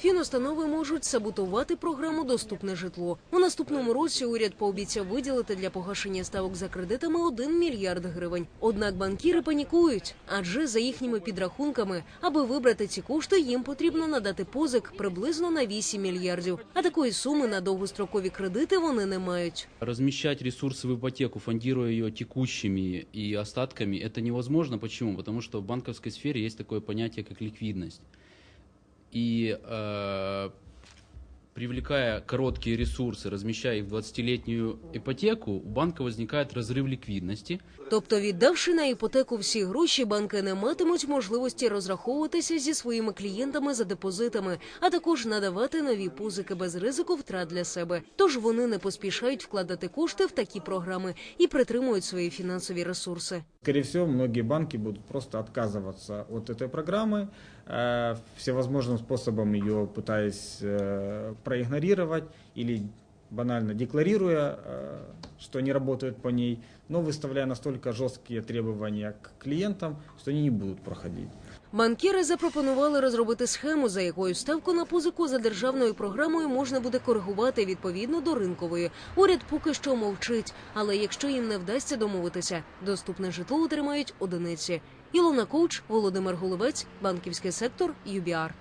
Фінустанови можуть саботувати програму Доступне житло. У наступному році уряд пообіцяв виділити для погашення ставок за кредитами 1 мільярд гривень. Однак банкіри панікують, адже за їхніми підрахунками, аби вибрати ці кошти, їм потрібно надати позик приблизно на 8 мільярдів. А такої суми на довгострокові кредити вони не мають. Размещать ресурсы в ипотеку, фондируя ее текущими и остатками, это невозможно. Почему? Потому что в банковской сфере есть такое понятие, как ликвидность. И э, привлекая короткие ресурсы, размещая их в 20-летнюю ипотеку, у банка возникает разрыв ликвидности. Тобто, віддавши на іпотеку всі гроші, банки не матимуть можливості розраховуватися зі своїми клієнтами за депозитами, а також надавати нові позики без ризику втрат для себе. Тож вони не поспішають вкладати кошти в такі програми і притримують свої фінансові ресурси. Скорее всего, многие банки будут просто отказываться от этой программы, э, всевозможным способом ее пытаясь э, проигнорировать или банально декларируя, э, что они работают по ней, но выставляя настолько жесткие требования к клиентам, что они не будут проходить. Банкіри запропонували розробити схему, за якою ставку на позику за державною програмою можна буде коригувати відповідно до ринкової. Уряд поки що мовчить, але якщо їм не вдасться домовитися, доступне житло отримають одиниці. Ілона Коуч, Володимир Головець, банківський сектор, ЮБІАР.